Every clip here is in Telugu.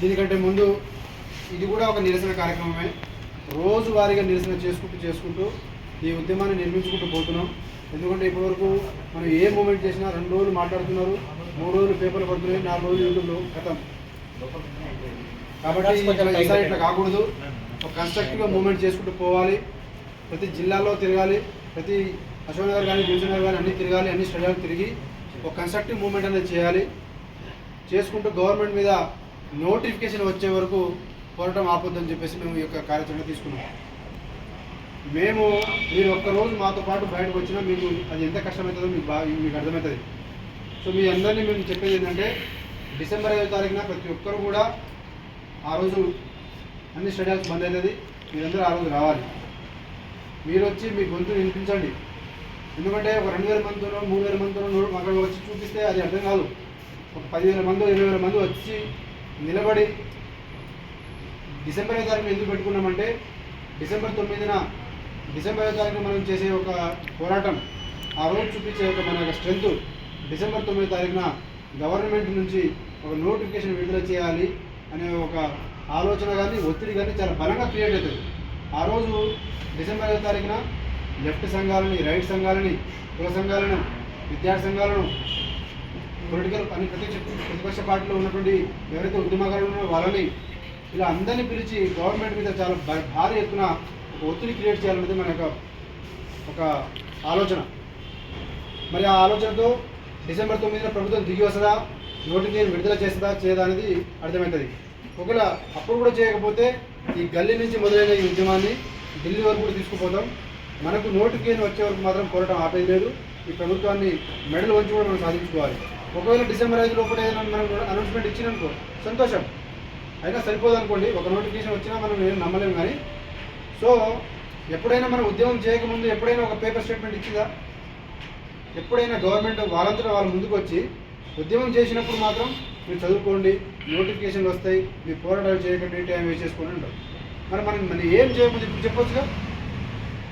దీనికంటే ముందు ఇది కూడా ఒక నిరసన కార్యక్రమమే. రోజువారీగా నిరసన చేసుకుంటూ చేసుకుంటూ ఈ ఉద్యమాన్ని నిర్మించుకుంటూ పోతున్నాం. ఎందుకంటే ఇప్పటివరకు మనం ఏ మూమెంట్ చేసినా రెండు రోజులు మాట్లాడుతున్నారు మూడు రోజులు పేపర్లు పడుతున్నాయి నాలుగు రోజులు యూట్యూబ్లో గతం కాబట్టి ఇట్లా ఈసారి ఇట్లా కాకూడదు. ఒక కన్స్ట్రక్టివ్గా మూమెంట్ చేసుకుంటూ పోవాలి. ప్రతి జిల్లాలో తిరగాలి. ప్రతి అశోక్నగర్ కానీ డివిజన్ కానీ అన్ని తిరగాలి. అన్ని స్టేడియాలు తిరిగి ఒక కన్స్ట్రక్టివ్ మూమెంట్ అనేది చేయాలి. చేసుకుంటూ గవర్నమెంట్ మీద నోటిఫికేషన్ వచ్చే వరకు పోరాటం ఆపొద్దని చెప్పేసి మేము ఈ యొక్క కార్యాచరణ తీసుకున్నాం. మేము మీరు ఒక్కరోజు మాతో పాటు బయటకు వచ్చినా మీకు అది ఎంత కష్టమవుతుందో మీకు బాగా మీకు అర్థమవుతుంది. సో మీ అందరినీ మేము చెప్పేది ఏంటంటే డిసెంబర్ ఐదో తారీఖున ప్రతి ఒక్కరు కూడా ఆ రోజు అన్ని స్టేడియాల్స్ బంద్ అవుతుంది మీరందరూ ఆ రోజు రావాలి. మీరు వచ్చి మీ గొంతు వినిపించండి. ఎందుకంటే ఒక రెండు వేల మందితో మూడు వేల మందితో నూరు- అక్కడ వచ్చి చూపిస్తే అది అర్థం కాదు. ఒక పదివేల మంది ఇరవై వేల మంది వచ్చి నిలబడి డిసెంబర్ ఐదు తారీఖు ఎందుకు పెట్టుకున్నామంటే డిసెంబర్ తొమ్మిదిన డిసెంబర్ ఐదు తారీఖున మనం చేసే ఒక పోరాటం ఆ రోజు చూపించే ఒక మన యొక్క స్ట్రెంత్ డిసెంబర్ తొమ్మిది తారీఖున గవర్నమెంట్ నుంచి ఒక నోటిఫికేషన్ విడుదల చేయాలి అనే ఒక ఆలోచన కానీ ఒత్తిడి కానీ చాలా బలంగా క్రియేట్ అవుతుంది. ఆ రోజు డిసెంబర్ ఐదో తారీఖున లెఫ్ట్ సంఘాలని రైట్ సంఘాలని కుల సంఘాలను విద్యార్థి సంఘాలను పొలిటికల్ అని ప్రతిపక్ష ప్రతిపక్ష పార్టీలో ఉన్నటువంటి ఎవరైతే ఉద్యమకారులు ఉన్నారో వాళ్ళని ఇలా అందరినీ పిలిచి గవర్నమెంట్ మీద చాలా భారీ ఎత్తున ఒక ఒత్తిడి క్రియేట్ చేయాలన్నది మన యొక్క ఒక ఆలోచన. మరి ఆ ఆలోచనతో డిసెంబర్ తొమ్మిదిన ప్రభుత్వం దిగి వస్తుందా? నోటిఫికేషన్ విడుదల చేస్తుందా? చేయదా అనేది అర్థమవుతుంది. ఒకవేళ అప్పుడు కూడా చేయకపోతే ఈ గల్లీ నుంచి మొదలైన ఈ ఉద్యమాన్ని ఢిల్లీ వరకు కూడా తీసుకుపోతాం. మనకు నోటిఫికేషన్ వచ్చే వరకు మాత్రం పోరాటం ఆపేది లేదు. ఈ ప్రభుత్వాన్ని మెడల్ వంచి కూడా మనం సాధించుకోవాలి. ఒకవేళ డిసెంబర్ ఐదు లోపల ఏదైనా మనం అనౌన్స్మెంట్ ఇచ్చిననుకో సంతోషం. అయినా సరిపోదు అనుకోండి ఒక నోటిఫికేషన్ వచ్చినా మనం ఏం నమ్మలేము కానీ. సో ఎప్పుడైనా మనం ఉద్యమం చేయకముందు ఎప్పుడైనా ఒక పేపర్ స్టేట్మెంట్ ఇచ్చిందా? ఎప్పుడైనా గవర్నమెంట్ వాళ్ళంతటా వాళ్ళ ముందుకు వచ్చి ఉద్యమం చేసినప్పుడు మాత్రం మీరు చదువుకోండి నోటిఫికేషన్లు వస్తాయి మీ పోరాటాలు చేయకండి టైం వేస్ట్ చేసుకోండి ఉండవు మరి మనం మనం ఏం చేయకపోతే ఇప్పుడు చెప్పొచ్చుగా?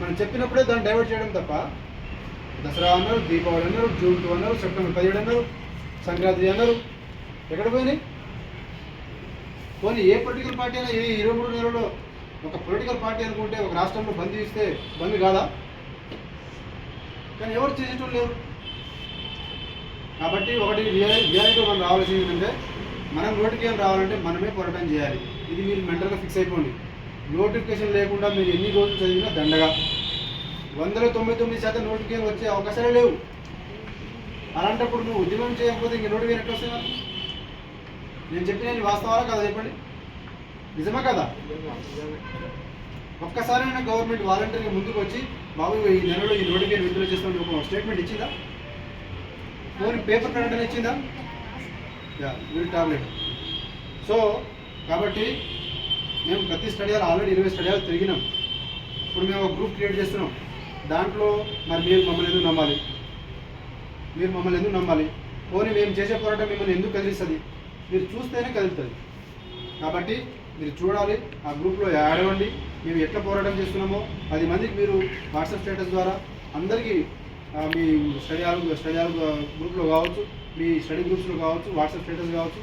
మనం చెప్పినప్పుడే దాన్ని డైవర్ట్ చేయడం తప్ప దసరా అన్నారు దీపావళి అన్నారు జూన్ టూ అన్నారు సెప్టెంబర్ పదిహేడు అన్నారు సంక్రాంతి అన్నారు. ఎక్కడ పోయినాయి? పోనీ ఏ పొలిటికల్ పార్టీ అయినా ఈ ఇరవై మూడు నెలలో ఒక పొలిటికల్ పార్టీ అనుకుంటే ఒక రాష్ట్రంలో బంద్ ఇస్తే బంద్ కాదా? కానీ ఎవరు చేసేటోళ్ళు లేరు. కాబట్టి ఒకటి రియాలిటీ మనం రావాల్సింది ఏంటంటే మనం నోటిఫికేషన్ రావాలంటే మనమే పోరాటం చేయాలి. ఇది మీరు మెంటల్గా ఫిక్స్ అయిపోండి. నోటిఫికేషన్ లేకుండా మీరు ఎన్ని రోజులు చదివినా దండగా. వందల తొంభై తొమ్మిది శాతం నోటిఫికేషన్ వచ్చే అవకాశాలే లేవు. అలాంటప్పుడు నువ్వు ఉద్యమం చేయకపోతే ఇంక నోటిఫికేషన్ ఎట్లా వస్తుంది నేను చెప్పిన వాస్తవాలు వాస్తవాలా కదా చెప్పండి. నిజమా కదా? ఒక్కసారైనా గవర్నమెంట్ వాలంటీర్గా ముందుకు వచ్చి బాబు ఈ నెలలో ఈ నోటిఫికేషన్ విడుదల చేస్తామని ఒక స్టేట్మెంట్ ఇచ్చిందా? ఓన్లీ పేపర్ ప్రకటన ఇచ్చిందా? Yeah will tablet. సో కాబట్టి మేము ప్రతి స్టడీఆర్ ఆల్రెడీ ఇరవై స్టడీఆర్ తిరిగినాం. ఇప్పుడు మేము ఒక గ్రూప్ క్రియేట్ చేస్తున్నాం. దాంట్లో మరి మీరు మమ్మల్ని ఎందుకు నమ్మాలి? మీరు మమ్మల్ని ఎందుకు నమ్మాలి? పోనీ మేము చేసే పోరాటం మిమ్మల్ని ఎందుకు కదిలిస్తుంది? మీరు చూస్తేనే కదులుతుంది. కాబట్టి మీరు చూడాలి ఆ గ్రూప్లో యాడ్ అవ్వండి. మేము ఎట్లా పోరాటం చేస్తున్నామో పది మందికి మీరు వాట్సాప్ స్టేటస్ ద్వారా అందరికీ మీ స్టడీ స్టడీ గ్రూప్లో కావచ్చు మీ స్టడీ గ్రూప్స్లో కావచ్చు వాట్సాప్ స్టేటస్ కావచ్చు.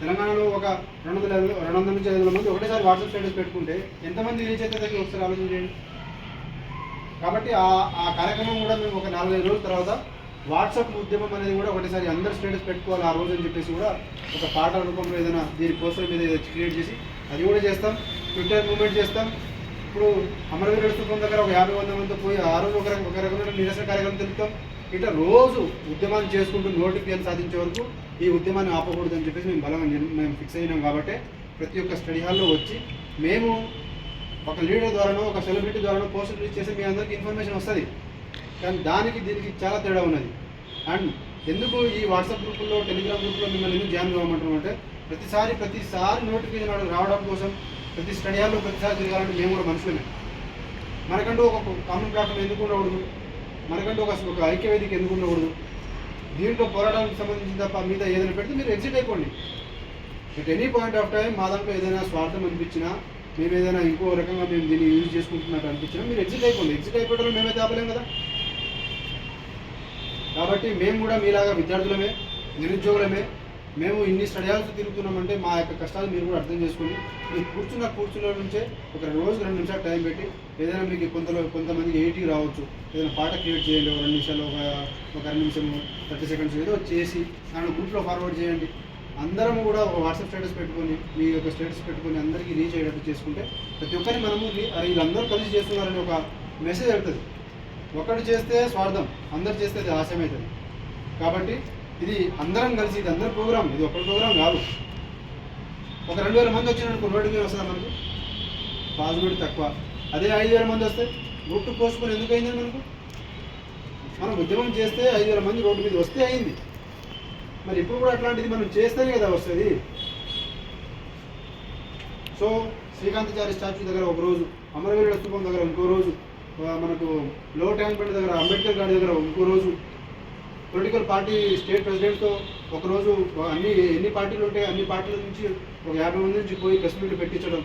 తెలంగాణలో ఒక రెండు వందల రెండు వందల నుంచి ఐదు వందల మంది ఒకటేసారి వాట్సాప్ స్టేటస్ పెట్టుకుంటే ఎంతమంది రీచ్ అయితే దగ్గర ఒకసారి ఆలోచన చేయండి. కాబట్టి ఆ ఆ కార్యక్రమం కూడా మేము ఒక నాలుగైదు రోజుల తర్వాత వాట్సాప్ ఉద్యమం అనేది కూడా ఒకటేసారి అందరు స్టేటస్ పెట్టుకోవాలి ఆ రోజు అని చెప్పేసి కూడా ఒక పాట రూపంలో ఏదైనా దీని పోస్టర్ మీద ఏదైనా క్రియేట్ చేసి అది కూడా చేస్తాం. ట్విట్టర్ మూమెంట్ చేస్తాం. ఇప్పుడు అమరవీర స్థూపం దగ్గర ఒక యాభై వంద మందితో పోయి ఆ రోజు ఒక ఒక రకమైన నిరసన కార్యక్రమం తెలుపుతాం ఇట్లా రోజు ఉద్యమాన్ని చేసుకుంటూ నోటిఫికేషన్ సాధించే వరకు ఈ ఉద్యమాన్ని ఆపకూడదు అని చెప్పేసి మేము బలంగా మేము ఫిక్స్ అయినాం కాబట్టి ప్రతి ఒక్క స్టడీ హాల్లో వచ్చి మేము ఒక లీడర్ ద్వారానో ఒక సెలబ్రిటీ ద్వారానో పోస్ట్ రిలీజ్ చేసి మీ అందరికీ ఇన్ఫర్మేషన్ వస్తుంది. కానీ దానికి దీనికి చాలా తేడా ఉన్నది. అండ్ ఎందుకు ఈ వాట్సాప్ గ్రూపుల్లో టెలిగ్రామ్ గ్రూప్లో మిమ్మల్ని ఎందుకు జాయిన్ కావమంటాం అంటే ప్రతిసారి ప్రతిసారి నోటిఫికేషన్ రావడం కోసం ప్రతి స్టడీ హాల్లో ప్రతిసారి తిరగాలంటే మేము కూడా మనుషులమే. మనకంటూ ఒక కామన్ ప్లాట్ఫామ్ ఎందుకు ఉండకూడదు? మనకంటూ ఒక ఒక ఐక్య వేదిక ఎందుకు ఉండకూడదు? దీంట్లో పోరాటానికి సంబంధించిన తప్ప మీద ఏదైనా పెడితే మీరు ఎగ్జిట్ అయిపోండి. At any point of time మా దాంట్లో ఏదైనా స్వార్థం అనిపించినా మేము ఏదైనా ఇంకో రకంగా మేము దీన్ని యూజ్ చేసుకుంటున్నట్టు అనిపించినా మీరు ఎగ్జిట్ అయిపోండి. ఎగ్జిట్ అయిపోవడం మేమే ఆపలేం కదా? కాబట్టి మేము కూడా మీలాగా విద్యార్థులమే నిరుద్యోగులమే మేము ఇన్ని స్టడీ తిరుగుతున్నామంటే మా యొక్క కష్టాలు మీరు కూడా అర్థం చేసుకుని మీరు కూర్చున్న కూర్చున్న నుంచే ఒక రోజు రెండు నిమిషాలు టైం పెట్టి ఏదైనా మీకు కొంతలో కొంతమందికి ఎయిటీ రావచ్చు. ఏదైనా పాట క్రియేట్ చేయండి ఒక రెండు నిమిషాలు ఒక ఒక రెండు నిమిషము థర్టీ సెకండ్స్ ఏదో చేసి దాని గ్రూప్లో ఫార్వర్డ్ చేయండి. అందరం కూడా ఒక వాట్సాప్ స్టేటస్ పెట్టుకొని మీ యొక్క స్టేటస్ పెట్టుకొని అందరికీ రీచ్ అయ్యేటట్టు చేసుకుంటే ప్రతి ఒక్కరిని మనము అరే వీళ్ళందరూ కలిసి చేస్తున్నారని ఒక మెసేజ్ వెళ్తుంది. ఒకటి చేస్తే స్వార్థం అందరు చేస్తే అది ఆశయం కాబట్టి ఇది అందరం కలిసి ఇది అందరి ప్రోగ్రామ్ ఇది ఒకటి ప్రోగ్రామ్ కాదు. ఒక రెండు వేల మంది వచ్చినప్పుడు రోడ్డు మీద వస్తుందా మనకు? పాజిబిలిటీ తక్కువ. అదే ఐదు వేల మంది వస్తే గుట్టు పోసుకొని ఎందుకు అయింది మనకు? మనం ఉద్యమం చేస్తే ఐదు వేల మంది రోడ్డు మీద వస్తే అయింది. మరి ఇప్పుడు కూడా అట్లాంటిది మనం చేస్తేనే కదా వస్తుంది. సో శ్రీకాంతాచార్య స్టాచ్యూ దగ్గర ఒక రోజు అమరవీరుల స్థూపం దగ్గర ఇంకో రోజు మనకు లో ట్యాంక్ బండ్ దగ్గర అంబేద్కర్ గారి దగ్గర ఇంకో రోజు పొలిటికల్ పార్టీ స్టేట్ ప్రెసిడెంట్తో ఒకరోజు అన్ని ఎన్ని పార్టీలు ఉంటాయి అన్ని పార్టీల నుంచి ఒక యాభై మంది నుంచి పోయి ప్రెస్ మీట్లు పెట్టించడం.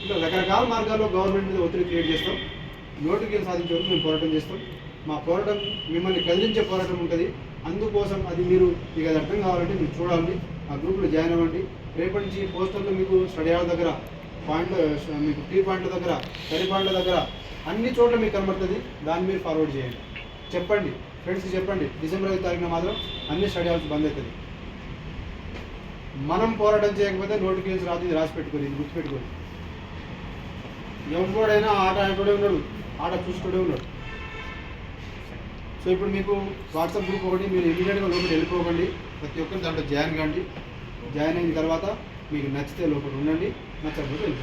ఇట్లా రకరకాల మార్గాల్లో గవర్నమెంట్ మీద ఒత్తిడి క్రియేట్ చేస్తాం. నోటిఫికేషన్ సాధించే వరకు మేము పోరాటం చేస్తాం. మా పోరాటం మిమ్మల్ని కదిలించే పోరాటం ఉంటుంది. అందుకోసం అది మీరు మీకు అది అర్థం కావాలంటే మీరు చూడాలి. ఆ గ్రూప్లో జాయిన్ అవ్వండి. రేపటి నుంచి పోస్టర్లు మీకు స్టడీ దగ్గర పాయింట్ మీకు టీ పాయింట్ల దగ్గర స్టడీ పాయింట్ల దగ్గర అన్ని చోట్ల మీకు కనబడుతుంది. దాన్ని మీరు ఫార్వర్డ్ చేయండి. చెప్పండి. ఫ్రెండ్స్కి చెప్పండి. డిసెంబర్ ఐదు తారీఖున మాత్రం అన్ని స్టడీ హాల్స్ బంద్ అవుతుంది మనం పోరాటం చేయకపోతే నోటిఫికేషన్ రాదు. ఇది రాసి పెట్టుకోరు ఇది గుర్తుపెట్టుకోరు ఎవరికోడైనా ఆట ఆడుకోడే ఉన్నాడు. ఆట చూసుకోడే ఉన్నాడు. సో ఇప్పుడు మీకు వాట్సాప్ గ్రూప్ ఒకటి మీరు ఇమీడియట్గా లోపల వెళ్ళిపోకండి. ప్రతి ఒక్కరు దాంట్లో జాయిన్ కాండి. జాయిన్ అయిన తర్వాత మీకు నచ్చితే లోపల ఉండండి. 那走不对路。